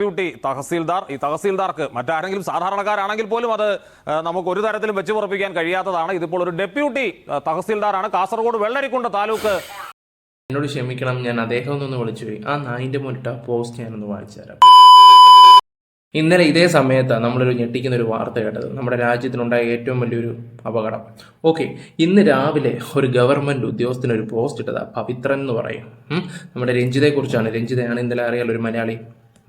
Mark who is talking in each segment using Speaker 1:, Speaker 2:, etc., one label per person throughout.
Speaker 1: Deputy tahsildar. ഈ തഹസീൽദാർക്ക് മറ്റാരെങ്കിലും സാധാരണക്കാരാണെങ്കിൽ പോലും അത് നമുക്ക് ഒരു തരത്തിലും വെച്ച് പുറപ്പിക്കാൻ കഴിയാത്തതാണ്. ഇതിപ്പോൾ ഒരു ഡെപ്യൂട്ടി തഹസീൽദാറാണ്. കാസർഗോഡ് വെള്ളരിക്കുണ്ട് താലൂക്ക്.
Speaker 2: എന്നോട് ക്ഷമിക്കണം ഞാൻ അദ്ദേഹം ഒന്ന് വിളിച്ചു പോയി. ആ നായിന്റെ മുന്നിട്ട പോസ്റ്റ് ഞാനൊന്ന് വായിച്ചു തരാം. ഇന്നലെ ഇതേ സമയത്താണ് നമ്മളൊരു ഞെട്ടിക്കുന്ന ഒരു വാർത്ത കേട്ടത്. നമ്മുടെ രാജ്യത്തിനുണ്ടായ ഏറ്റവും വലിയൊരു അപകടം. ഓക്കെ ഇന്ന് രാവിലെ ഒരു ഗവൺമെന്റ് ഉദ്യോഗസ്ഥന് ഒരു പോസ്റ്റ് ഇട്ടതാ. പവിത്രൻ എന്ന് പറയും. നമ്മുടെ രഞ്ജിതയെക്കുറിച്ചാണ്. രഞ്ജിതയാണ് ഇന്നലെ അറിയാലോ ഒരു മലയാളി.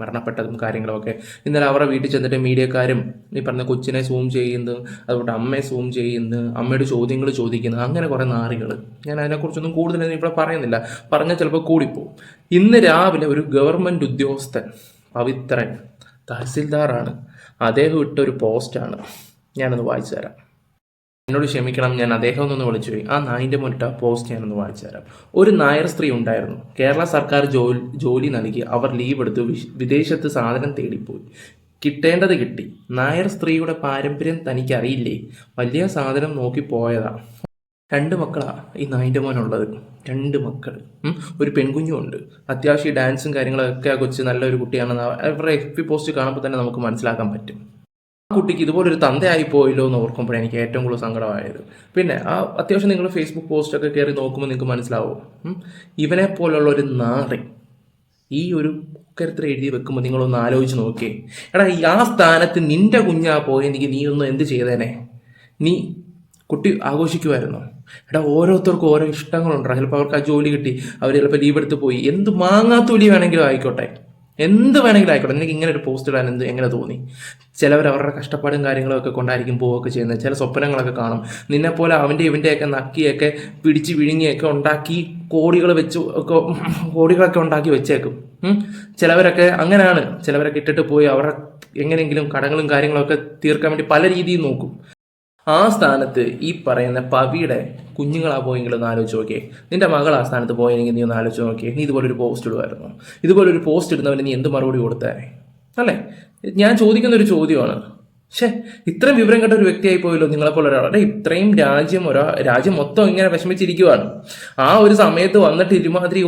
Speaker 2: മരണപ്പെട്ടതും കാര്യങ്ങളൊക്കെ ഇന്നലെ അവരുടെ വീട്ടിൽ ചെന്നിട്ട് മീഡിയക്കാരും ഈ പറഞ്ഞ കൊച്ചിനെ സൂം ചെയ്യുന്നു അതുകൊണ്ട് അമ്മയെ സൂം ചെയ്യുന്നു അമ്മയുടെ ചോദ്യങ്ങൾ ചോദിക്കുന്നു അങ്ങനെ കുറേ നാറികൾ ഞാൻ അതിനെക്കുറിച്ചൊന്നും കൂടുതൽ ഇവിടെ പറയുന്നില്ല. പറഞ്ഞാൽ ചിലപ്പോൾ കൂടിപ്പോവും. ഇന്ന് രാവിലെ ഒരു ഗവൺമെന്റ് ഉദ്യോഗസ്ഥൻ പവിത്രൻ തഹസിൽദാറാണ്. അദ്ദേഹം ഇട്ട ഒരു പോസ്റ്റാണ് ഞാനൊന്ന് വായിച്ചു തരാം എന്നോട് ക്ഷമിക്കണം ഞാൻ അദ്ദേഹം ഒന്നൊന്ന് വിളിച്ചു. പോയി ആ നായിന്റെ മുറ്റ പോസ്റ്റ് ഞാനൊന്ന് വായിച്ചു തരാം. ഒരു നായർ സ്ത്രീ ഉണ്ടായിരുന്നു. കേരള സർക്കാർ ജോലി ജോലി നൽകി. അവർ ലീവ് എടുത്ത് വിദേശത്ത് സാധനം തേടിപ്പോയി. കിട്ടേണ്ടത് കിട്ടി. നായർ സ്ത്രീയുടെ പാരമ്പര്യം തനിക്ക് അറിയില്ലേ വലിയ സാധനം നോക്കി പോയതാ. രണ്ട് മക്കളാ ഈ നായിന്റെ മോനുള്ളത്. രണ്ട് മക്കൾ ഒരു പെൺകുഞ്ഞും ഉണ്ട്. അത്യാവശ്യം ഡാൻസും കാര്യങ്ങളൊക്കെ കൊച്ച് നല്ലൊരു കുട്ടിയാണെന്ന് അവരുടെ എഫ് പി പോസ്റ്റ് കാണുമ്പോൾ തന്നെ നമുക്ക് മനസ്സിലാക്കാൻ പറ്റും. കുട്ടിക്ക് ഇതുപോലൊരു തന്തയായി പോയല്ലോ എന്ന് ഓർക്കുമ്പോഴാണ് എനിക്ക് ഏറ്റവും കൂടുതൽ സങ്കടമായത്. പിന്നെ ആ അത്യാവശ്യം നിങ്ങൾ ഫേസ്ബുക്ക് പോസ്റ്റൊക്കെ കയറി നോക്കുമ്പോൾ നിങ്ങൾക്ക് മനസ്സിലാവും. ഇവനെ പോലുള്ള ഒരു നാറി. ഈ ഒരു കരുത്തിൽ എഴുതി വെക്കുമ്പോൾ നിങ്ങളൊന്ന് ആലോചിച്ച് നോക്കിയേ. എടാ ഈ ആ സ്ഥാനത്ത് നിന്റെ കുഞ്ഞാ പോയെങ്കിൽ നീ ഒന്ന് എന്ത് ചെയ്തേനെ? നീ കുട്ടി ആഘോഷിക്കുമായിരുന്നു എടാ ഓരോരുത്തർക്കും ഓരോ ഇഷ്ടങ്ങളുണ്ടോ. ചിലപ്പോൾ അവർക്ക് ആ ജോലി കിട്ടി. അവർ ചിലപ്പോൾ ലീവ് എടുത്ത് പോയി. എന്ത് മാങ്ങാത്തൊലി വേണമെങ്കിലും ആയിക്കോട്ടെ. എന്ത് വേണമെങ്കിലും ആയിക്കോട്ടെ. എനിക്ക് ഇങ്ങനെ ഒരു പോസ്റ്റ് ഇടാൻ എന്ത് എങ്ങനെ തോന്നി? ചിലവർ അവരുടെ കഷ്ടപ്പാടും കാര്യങ്ങളും ഒക്കെ കൊണ്ടായിരിക്കും പോവുകയൊക്കെ ചെയ്യുന്നത്. ചില സ്വപ്നങ്ങളൊക്കെ കാണും. നിന്നെപ്പോലെ അവന്റെ ഇവന്റെയൊക്കെ നക്കിയൊക്കെ പിടിച്ച് വിഴുങ്ങിയൊക്കെ ഉണ്ടാക്കി കോടികൾ വെച്ച് ഒക്കെ കോടികളൊക്കെ ഉണ്ടാക്കി വെച്ചേക്കും. ചിലവരൊക്കെ അങ്ങനെയാണ്. ചിലവരൊക്കെ ഇട്ടിട്ട് പോയി അവരുടെ എങ്ങനെയെങ്കിലും കടങ്ങളും കാര്യങ്ങളൊക്കെ തീർക്കാൻ വേണ്ടി പല രീതിയിൽ നോക്കും. ആ സ്ഥാനത്ത് ഈ പറയുന്ന പവിയുടെ കുഞ്ഞുങ്ങളാ പോയെങ്കിൽ ഒന്ന് ആലോചിച്ച് നോക്കിയേ. നിന്റെ മകൾ ആ സ്ഥാനത്ത് പോയെങ്കിൽ നീ ഒന്ന് ആലോചിച്ച് നോക്കിയേ. നീ ഇതുപോലെ ഒരു പോസ്റ്റ് ഇടുമായിരുന്നു. ഇതുപോലെ ഒരു പോസ്റ്റ് ഇടുന്നവന് നീ എന്ത് മറുപടി കൊടുത്തേ? അല്ലേ? ഞാൻ ചോദിക്കുന്ന ഒരു ചോദ്യമാണ്. ഷേ ഇത്രയും വിവരം കേട്ട ഒരു വ്യക്തിയായി പോയല്ലോ നിങ്ങളെപ്പോലെ ഒരാൾ. അല്ലെ ഇത്രയും രാജ്യം ഒരാ രാജ്യം മൊത്തം ഇങ്ങനെ വിഷമിച്ചിരിക്കുവാണ്. ആ ഒരു സമയത്ത് വന്നിട്ട് ഇരുമാതിരി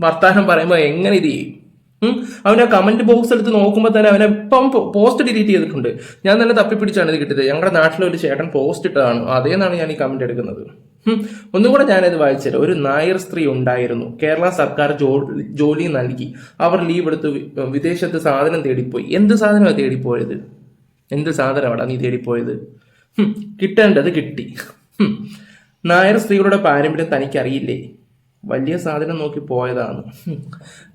Speaker 2: വർത്താനം പറയുമ്പോൾ എങ്ങനെ ഇത് ചെയ്യും? ഉം. അവന്റെ കമന്റ് ബോക്സ് എടുത്ത് നോക്കുമ്പോൾ തന്നെ അവനെ ഇപ്പം പോസ്റ്റ് ഡിലീറ്റ് ചെയ്തിട്ടുണ്ട്. ഞാൻ തന്നെ തപ്പിപ്പിടിച്ചാണ് ഇത് കിട്ടിയത്. ഞങ്ങളുടെ നാട്ടിലെ ഒരു ചേട്ടൻ പോസ്റ്റ് ഇട്ടതാണ്. അതേന്നാണ് ഞാൻ ഈ കമന്റ് എടുക്കുന്നത്. ഒന്നുകൂടെ ഞാനത് വായിച്ചത് ഒരു നായർ സ്ത്രീ ഉണ്ടായിരുന്നു. കേരള സർക്കാർ ജോലി നൽകി. അവർ ലീവ് എടുത്ത് വിദേശത്ത് സാധനം തേടിപ്പോയി. എന്ത് സാധനമാണ് തേടിപ്പോയത്? എന്ത് സാധനമാണ് നീ തേടിപ്പോയത്. കിട്ടേണ്ടത് കിട്ടി. നായർ സ്ത്രീകളുടെ പാരമ്പര്യം തനിക്കറിയില്ലേ? വലിയ സാധനം നോക്കി പോയതാണ്.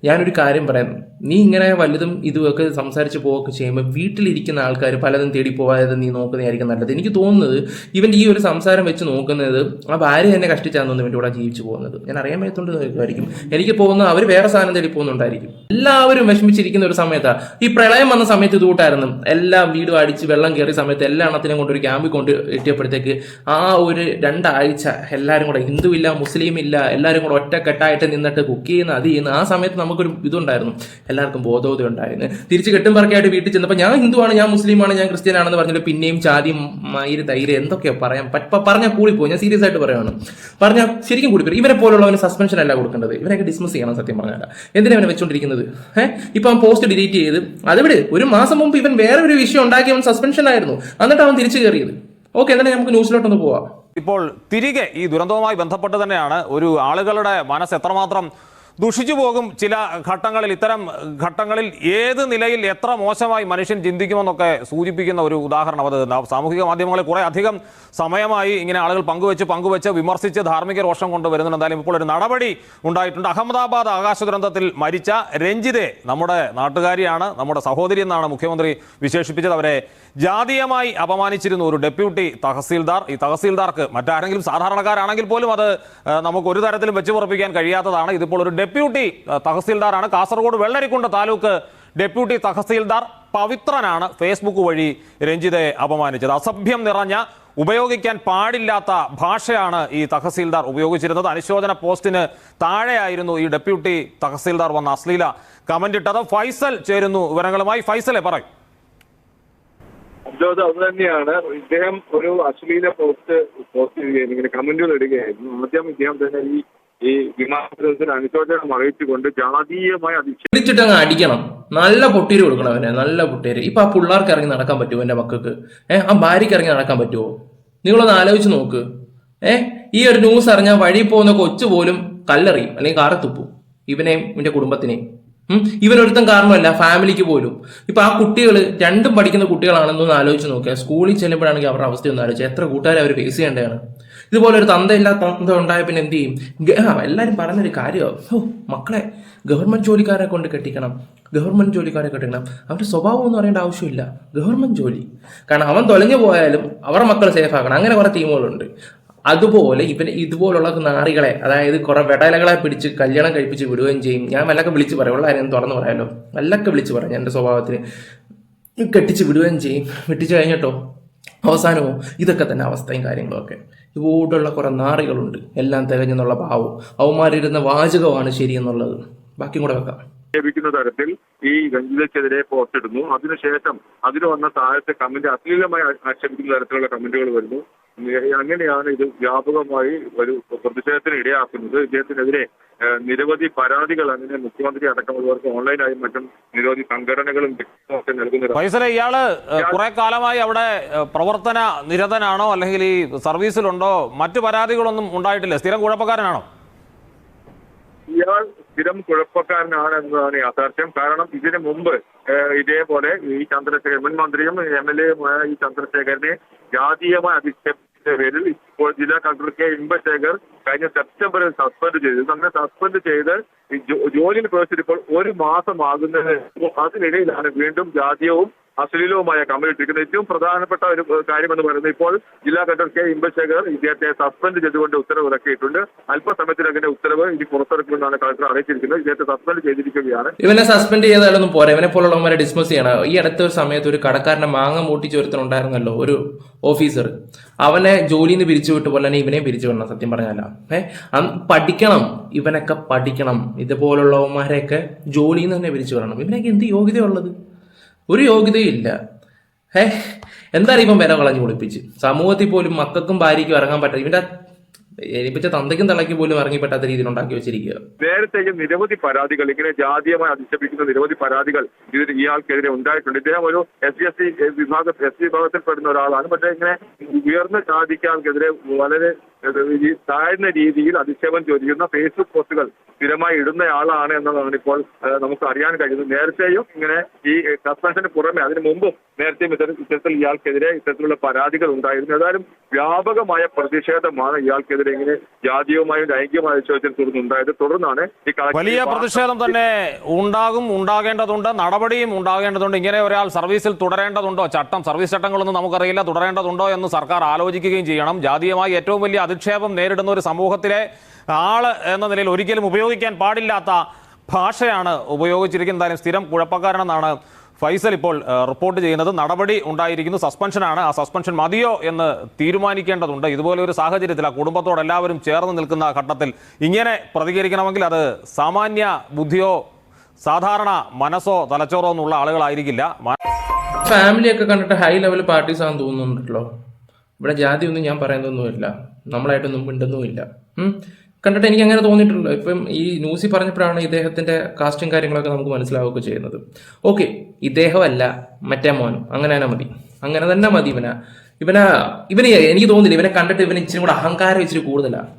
Speaker 2: ഞാനൊരു കാര്യം പറയാം. നീ ഇങ്ങനെ വലുതും ഇതുമൊക്കെ സംസാരിച്ച് പോവുകയൊക്കെ ചെയ്യുമ്പോൾ വീട്ടിലിരിക്കുന്ന ആൾക്കാർ പലതും തേടി പോകാതെ നീ നോക്കുന്നതായിരിക്കും നല്ലത്. എനിക്ക് തോന്നുന്നത് ഇവന്റെ ഈ ഒരു സംസാരം വെച്ച് നോക്കുന്നത് ആ ഭാര്യ തന്നെ കഷ്ടിച്ചാന്ന് തോന്നുന്നു ഇവന്റെ കൂടെ ജീവിച്ചു പോകുന്നത്. ഞാൻ അറിയാൻ പറ്റുന്നുണ്ടായിരിക്കും എനിക്ക് പോകുന്ന അവർ വേറെ സാധനം തേടി പോകുന്നുണ്ടായിരിക്കും. എല്ലാവരും വിഷമിച്ചിരിക്കുന്ന ഒരു സമയത്താണ് ഈ പ്രളയം വന്ന സമയത്ത് ഇതുകൂട്ടായിരുന്നു എല്ലാം വീട് അടിച്ച് വെള്ളം കയറിയ സമയത്ത് എല്ലാ എണ്ണത്തിനും കൊണ്ട് ഒരു ക്യാമ്പിൽ കൊണ്ട് എത്തിയപ്പോഴത്തേക്ക് ആ ഒരു രണ്ടാഴ്ച എല്ലാവരും കൂടെ ഹിന്ദു ഇല്ല മുസ്ലിം ഇല്ല എല്ലാവരും കൂടെ ഒറ്റക്കെട്ടായിട്ട് നിന്നിട്ട് കുക്ക് ചെയ്യുന്ന അത് ചെയ്യുന്ന ആ സമയത്ത് നമുക്കൊരു ഇതുണ്ടായിരുന്നു. എല്ലാവർക്കും ബോധോദയം ഉണ്ടായിരുന്നു. തിരിച്ച് കെട്ടും പറക്കായിട്ട് വീട്ടിൽ ചെന്നപ്പോൾ ഞാൻ ഹിന്ദുവാണ് ഞാൻ മുസ്ലിമാണ് ഞാൻ ക്രിസ്ത്യനാണെന്ന് പറഞ്ഞിട്ട് പിന്നെയും ചാതി മയിര് തൈര് എന്തൊക്കെയാ പറയാം. പറഞ്ഞാൽ കൂടിപ്പോയി. ഞാൻ സീരിയസ് ആയിട്ട് പറയുകയാണ് പറഞ്ഞാൽ ശരിക്കും കൂടിപ്പോയി. ഇവരെ പോലുള്ളവന് സസ്പെൻഷൻ അല്ല കൊടുക്കേണ്ടത്. ഇവരൊക്കെ ഡിസ്മിസ് ചെയ്യണം സത്യം പറഞ്ഞാൽ. എന്തിനാ അവനെ വെച്ചുകൊണ്ടിരിക്കുന്നത് ഏഹ് ഇപ്പൊ അവൻ പോസ്റ്റ് ഡിലീറ്റ് ചെയ്ത് അതിവിടെ? ഒരു മാസം മുമ്പ് ഇവൻ വേറെ ഒരു വിഷയം ഉണ്ടാക്കി അവൻ സസ്പെൻഷൻ ആയിരുന്നു. എന്നിട്ട് അവൻ തിരിച്ചു കയറിയത് ഓക്കെ എന്നാലും നമുക്ക് ന്യൂസിലോട്ടൊന്ന് പോവാം.
Speaker 1: ഇപ്പോൾ തിരികെ ഈ ദുരന്തവുമായി ബന്ധപ്പെട്ട് തന്നെയാണ് ഒരു ആളുകളുടെ മനസ്സ് എത്രമാത്രം ദുഷിച്ചു പോകും ചില ഘട്ടങ്ങളിൽ. ഇത്തരം ഘട്ടങ്ങളിൽ ഏത് നിലയിൽ എത്ര മോശമായി മനുഷ്യൻ ചിന്തിക്കുമെന്നൊക്കെ സൂചിപ്പിക്കുന്ന ഒരു ഉദാഹരണം അത്. സാമൂഹിക മാധ്യമങ്ങളിൽ കുറെ അധികം സമയമായി ഇങ്ങനെ ആളുകൾ പങ്കുവെച്ച് പങ്കുവെച്ച് വിമർശിച്ച് ധാർമ്മിക രോഷം കൊണ്ടുവരുന്നുണ്ട് എന്തായാലും ഇപ്പോൾ ഒരു നടപടി ഉണ്ടായിട്ടുണ്ട്. അഹമ്മദാബാദ് ആകാശ ദുരന്തത്തിൽ മരിച്ച രഞ്ജിതെ നമ്മുടെ നാട്ടുകാരിയാണ് നമ്മുടെ സഹോദരി എന്നാണ് മുഖ്യമന്ത്രി വിശേഷിപ്പിച്ചത്. അവരെ ജാതീയമായി അപമാനിച്ചിരുന്നു ഒരു ഡെപ്യൂട്ടി തഹസീൽദാർ. ഈ തഹസീൽദാർക്ക് മറ്റാരെങ്കിലും സാധാരണക്കാരാണെങ്കിൽ പോലും അത് നമുക്ക് ഒരു തരത്തിലും വെച്ചുപുറപ്പിക്കാൻ കഴിയാത്തതാണ്. ഇതിപ്പോൾ ഒരു ഡെപ്യൂട്ടി തഹസീൽദാറാണ്. കാസർഗോഡ് വെള്ളരിക്കുണ്ട് താലൂക്ക് ഡെപ്യൂട്ടി തഹസീൽദാർ പവിത്രനാണ് ഫേസ്ബുക്ക് വഴി രഞ്ജിതയെ അപമാനിച്ചത്. അസഭ്യം നിറഞ്ഞ ഉപയോഗിക്കാൻ പാടില്ലാത്ത ഭാഷയാണ് ഈ തഹസീൽദാർ ഉപയോഗിച്ചിരുന്നത്. അനുശോചന പോസ്റ്റിന് താഴെയായിരുന്നു ഈ ഡെപ്യൂട്ടി തഹസീൽദാർ വന്ന അശ്ലീല കമന്റ് ഇട്ടത്. ഫൈസൽ ചേരുന്നു വിവരങ്ങളുമായി. ഫൈസലെ പറയും.
Speaker 3: അത് തന്നെയാണ്. ഇദ്ദേഹം ഒരു അശ്ലീല പോസ്റ്റ് പോസ്റ്റ് ചെയ്യുകയായിരുന്നു. ഇങ്ങനെ കമന്റുകൾ ഇടുകയായിരുന്നു. ആദ്യം ഇദ്ദേഹം തന്നെ ഈ ഈ വിമാനത്തിന് അനുശോചനം അറിയിച്ചുകൊണ്ട് ജാതീയമായി
Speaker 2: അടിച്ചിട്ടങ്ങ് അടിക്കണം. നല്ല പൊട്ടീര് കൊടുക്കണം അവനെ നല്ല പൊട്ടീര് ഇപ്പൊ ആ പിള്ളേർക്ക് ഇറങ്ങി നടക്കാൻ പറ്റുമോ എന്റെ മക്കൾക്ക്? ഏഹ് ആ ഭാര്യയ്ക്ക് ഇറങ്ങി നടക്കാൻ പറ്റുമോ നിങ്ങളൊന്ന് ആലോചിച്ച് നോക്ക്. ഏഹ് ഈ ഒരു ന്യൂസ് അറിഞ്ഞാൽ വഴി പോകുന്ന കൊച്ചു പോലും കല്ലെറിയും അല്ലെങ്കിൽ കാറെ ഇവനെയും ഇവന്റെ കുടുംബത്തിനെയും. ഇവനൊരുത്തം കാരണമല്ല ഫാമിലിക്ക് പോലും. ഇപ്പൊ ആ കുട്ടികൾ രണ്ടും പഠിക്കുന്ന കുട്ടികളാണെന്നൊന്ന് ആലോചിച്ച് നോക്കുക സ്കൂളിൽ ചെല്ലുമ്പോഴാണെങ്കിൽ അവരുടെ അവസ്ഥ ഒന്ന് ആലോചിച്ച് എത്ര കൂട്ടുകാരെ അവർ ഫേസ് ചെയ്യേണ്ടതാണ്. ഇതുപോലെ ഒരു തന്തയില്ലാത്ത തന്ത ഉണ്ടായ പിന്നെ എന്ത് ചെയ്യും? എല്ലാവരും പറയുന്നൊരു കാര്യമാണ് ഓ മക്കളെ ഗവൺമെന്റ് ജോലിക്കാരെ കൊണ്ട് കെട്ടിക്കണം. ഗവൺമെന്റ് ജോലിക്കാരെ കെട്ടിക്കണം. അവരുടെ സ്വഭാവം എന്ന് പറയേണ്ട ആവശ്യമില്ല. ഗവൺമെന്റ് ജോലി. കാരണം അവൻ തൊലഞ്ഞു പോയാലും അവരുടെ മക്കൾ സേഫ് ആക്കണം. അങ്ങനെ കുറേ ടീമുകളുണ്ട്. അതുപോലെ ഇവന് ഇതുപോലുള്ള നാറികളെ അതായത് കുറെ വെടലകളെ പിടിച്ച് കല്യാണം കഴിപ്പിച്ച് വിടുകയും ചെയ്യും. ഞാൻ വല്ലൊക്കെ വിളിച്ച് പറയും. ഉള്ള കാര്യം തുറന്നു പറയാമല്ലോ വല്ലൊക്കെ വിളിച്ച് പറയാം. എന്റെ സ്വഭാവത്തിന്. കെട്ടിച്ച് വിടുകയും ചെയ്യും. വെട്ടിച്ച് കഴിഞ്ഞിട്ടോ? അവസാനമോ ഇതൊക്കെ തന്നെ അവസ്ഥയും കാര്യങ്ങളൊക്കെ. ഇവോട്ടുള്ള കുറെ നാറികളുണ്ട്. എല്ലാം തികഞ്ഞെന്നുള്ള ഭാവവും അവന്മാരിരുന്ന വാചകമാണ് ശരിയെന്നുള്ളത്. ബാക്കി കൂടെ വെക്കാം.
Speaker 3: ആക്ഷേപിക്കുന്ന തരത്തിൽ ഈ രഞ്ജിതയ്ക്കെതിരെ പോസ്റ്റ് ഇടുന്നു. അതിനുശേഷം അതിന് വന്ന താഴത്തെ കമന്റ് അശ്ലീലമായി ആക്ഷേപിക്കുന്ന തരത്തിലുള്ള കമന്റുകൾ വരുന്നു. അങ്ങനെയാണ് ഇത് വ്യാപകമായി ഒരു പ്രതിഷേധത്തിന് ഇടയാക്കുന്നത്. ഇദ്ദേഹത്തിനെതിരെ നിരവധി പരാതികൾ അങ്ങനെ മുഖ്യമന്ത്രി അടക്കമുള്ളവർക്ക് ഓൺലൈനായും മറ്റും നിരവധി സംഘടനകളും ഒക്കെ നൽകുന്ന
Speaker 1: ഫൈസലെ ഇയാൾ കുറെ കാലമായി അവിടെ പ്രവർത്തന നിരതനാണോ? അല്ലെങ്കിൽ ഈ സർവീസിലുണ്ടോ മറ്റു പരാതികളൊന്നും ഉണ്ടായിട്ടില്ല. സ്ഥിരം കുഴപ്പക്കാരനാണോ
Speaker 3: ഇയാൾ സ്ഥിരം കുഴപ്പക്കാരനാണ് എന്നതാണ് യാഥാർത്ഥ്യം. കാരണം ഇതിനു മുമ്പ് ഇതേപോലെ ഈ ചന്ദ്രശേഖരൻ മുൻ മന്ത്രിയും എം എൽ എയുമായ ഈ ചന്ദ്രശേഖരനെ ജാതീയമായി അധിക്ഷേപിച്ച പേരിൽ ഇപ്പോൾ ജില്ലാ കളക്ടർ കെ ഇമ്പശേഖർ കഴിഞ്ഞ സെപ്റ്റംബറിൽ സസ്പെൻഡ് ചെയ്തു. അങ്ങനെ സസ്പെൻഡ് ചെയ്ത് ജോലിയിൽ പ്രവേശിച്ചപ്പോൾ ഒരു മാസം ആകുന്നതിന് അതിനിടയിലാണ് വീണ്ടും ജാതീയവും അശ്ലീലവുമായ കമ്മിട്ടിരിക്കുന്നത് ഏറ്റവും പ്രധാനപ്പെട്ട ഒരു കാര്യം എന്ന് പറയുന്നത് ഇപ്പോൾ ജില്ലാ കലക്ടർ കെ ഇമ്പശേഖർ ഇദ്ദേഹത്തെ സസ്പെൻഡ് ചെയ്തുകൊണ്ട് ഉത്തരവ് ഇറക്കിയിട്ടുണ്ട് അല്പസമയത്തിനകം ഉത്തരവ് ഇനി പുറത്തിറക്കുമെന്നാണ് കളക്ടർ അറിയിച്ചിരിക്കുന്നത്. ഇദ്ദേഹത്തെ സസ്പെൻഡ് ചെയ്തിരിക്കുകയാണ്.
Speaker 2: ഇവനെ സസ്പെൻഡ് ചെയ്താലൊന്നും പോരാ. ഇവനെ പോലുള്ളവരെ ഡിസ്മസ് ചെയ്യണം. ഈ അടുത്ത ഒരു സമയത്ത് ഒരു കടക്കാരനെ മാങ്ങ മൂട്ടിച്ചൊരുത്തനുണ്ടായിരുന്നല്ലോ ഒരു ഓഫീസർ അവനെ ജോലിയിൽ നിന്ന് പിരിച്ചു വിട്ട പോലെ തന്നെ ഇവനെ പിരിച്ചു വിടണം സത്യം പറഞ്ഞാല. ഏഹ് പഠിക്കണം. ഇവനൊക്കെ പഠിക്കണം. ഇതുപോലുള്ളവന്മാരെയൊക്കെ ജോലിയിൽ നിന്ന് തന്നെ പിരിച്ചു വിടണം. ഇവനൊക്കെ എന്ത് യോഗ്യതയുള്ളത്? ഒരു യോഗ്യതയില്ല. ഏഹ് ഏ എന്താണ് വില കളഞ്ഞു കുളിപ്പിച്ച് സമൂഹത്തിൽ പോലും മക്കൾക്കും ഭാര്യയ്ക്കും ഇറങ്ങാൻ പറ്റില്ല ഇവന്റെ എനിപ്പിച്ച തന്തയ്ക്കും തളയ്ക്കും പോലും ഇറങ്ങി പറ്റാത്ത രീതിയിൽ ഉണ്ടാക്കി വെച്ചിരിക്കുക.
Speaker 3: നേരത്തെയും നിരവധി പരാതികൾ ഇങ്ങനെ ജാതീയമായി അധിക്ഷേപിക്കുന്ന നിരവധി പരാതികൾ ഇതിന് ഇയാൾക്കെതിരെ ഉണ്ടായിട്ടുണ്ട്. ഇദ്ദേഹം ഒരു എസ് സി എസ് സി വിഭാഗ എസ് സി വിഭാഗത്തിൽപ്പെടുന്ന ഒരാളാണ്. പക്ഷേ ഇങ്ങനെ ഉയർന്ന ജാതിക്കാർക്കെതിരെ വളരെ താഴ്ന്ന രീതിയിൽ അധിക്ഷേപം ചോദിക്കുന്ന ഫേസ്ബുക്ക് പോസ്റ്റുകൾ സ്ഥിരമായി ഇടുന്ന ആളാണ് എന്നതാണ് ഇപ്പോൾ നമുക്ക് അറിയാൻ കഴിയുന്നത്. നേരത്തെയും ഇങ്ങനെ ഈ സസ്പെൻഷന് പുറമെ അതിനു മുമ്പും നേരത്തെയും ഇത്തരം- ഇത്തരത്തിൽ ഇയാൾക്കെതിരെ ഇത്തരത്തിലുള്ള പരാതികൾ ഉണ്ടായിരുന്നു. ഏതായാലും വ്യാപകമായ പ്രതിഷേധമാണ് ഇയാൾക്കെതിരെ ഇങ്ങനെ ജാതീയമായും ലൈംഗികമായ ചോദ്യത്തിൽ തുടർന്നുണ്ടായത് തുടർന്നാണ് ഈ
Speaker 1: വലിയ പ്രതിഷേധം തന്നെ ഉണ്ടാകും ഉണ്ടാകേണ്ടതുണ്ട് നടപടിയും ഉണ്ടാകേണ്ടതുണ്ട്. ഇങ്ങനെ ഒരാൾ സർവീസിൽ തുടരേണ്ടതുണ്ടോ? ചട്ടം സർവീസ് ചട്ടങ്ങളൊന്നും നമുക്കറിയില്ല തുടരേണ്ടതുണ്ടോ എന്ന് സർക്കാർ ആലോചിക്കുകയും ചെയ്യണം. ജാതീയമായി ഏറ്റവും വലിയ അധിക്ഷേപം നേരിടുന്ന ഒരു സമൂഹത്തിലെ ആൾ എന്ന നിലയിൽ ഒരിക്കലും ഉപയോഗിക്കാൻ പാടില്ലാത്ത ഭാഷയാണ് ഉപയോഗിച്ചിരിക്കുന്നത്. എന്തായാലും സ്ഥിരം കുഴപ്പക്കാരനെന്നാണ് ഫൈസൽ ഇപ്പോൾ റിപ്പോർട്ട് ചെയ്യുന്നത്. നടപടി ഉണ്ടായിരിക്കുന്നു. സസ്പെൻഷനാണ്. ആ സസ്പെൻഷൻ മതിയോ എന്ന് തീരുമാനിക്കേണ്ടതുണ്ട്. ഇതുപോലെ ഒരു സാഹചര്യത്തിൽ ആ കുടുംബത്തോട് എല്ലാവരും ചേർന്ന് നിൽക്കുന്ന ഘട്ടത്തിൽ ഇങ്ങനെ പ്രതികരിക്കണമെങ്കിൽ അത് സാമാന്യ ബുദ്ധിയോ സാധാരണ മനസ്സോ തലച്ചോറോ എന്നുള്ള ആളുകളായിരിക്കില്ല.
Speaker 2: ഫാമിലിയൊക്കെ കണ്ടിട്ട് ഹൈ ലെവൽ പാർട്ടീസ് ആണെന്ന് തോന്നുന്നുണ്ടല്ലോ. ഇവിടെ ജാതി ഒന്നും ഞാൻ പറയുന്നൊന്നുമില്ല നമ്മളായിട്ടൊന്നും മിണ്ടുന്നുമില്ല. കണ്ടിട്ട് എനിക്ക് അങ്ങനെ തോന്നിയിട്ടില്ല ഇപ്പം ഈ ന്യൂസിൽ പറഞ്ഞപ്പോഴാണ് ഇദ്ദേഹത്തിന്റെ കാസ്റ്റും കാര്യങ്ങളൊക്കെ നമുക്ക് മനസ്സിലാവുകയൊക്കെ ചെയ്യുന്നത്. ഓക്കെ ഇദ്ദേഹമല്ല മറ്റേ മോനും. അങ്ങനെ തന്നെ മതി. അങ്ങനെ തന്നെ മതി ഇവന. ഇവന ഇവന് എനിക്ക് തോന്നുന്നില്ല. ഇവനെ കണ്ടിട്ട് ഇവന് ഇച്ചിരി കൂടെ അഹങ്കാരം ഇച്ചിരി കൂടുതലാണ്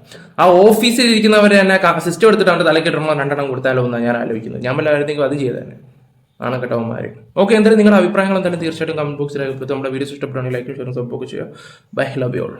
Speaker 2: ആ ഓഫീസിൽ ഇരിക്കുന്നവരെ തന്നെ സിസ്റ്റം എടുത്തിട്ട് അവന്റെ തലക്കിട്ടുള്ള രണ്ടെണ്ണം കൊടുത്താലോ എന്നാണ് ഞാൻ ആലോചിക്കുന്നത്. ഞാൻ വല്ലായിരുന്നെങ്കിൽ അത് ചെയ്തേനെ ആണ് കേട്ടവന്മാര് ഓക്കെ എന്തായാലും നിങ്ങളുടെ അഭിപ്രായങ്ങൾ എന്തായാലും തീർച്ചയായിട്ടും കമന്റ് ബോക്സിൽ നമ്മുടെ വീഡിയോസ് ഇഷ്ടപ്പെടുകയാണെങ്കിൽ ലൈക്ക് ഷെയർ സപ്പോർട്ട് ചെയ്യുക. Bye love you all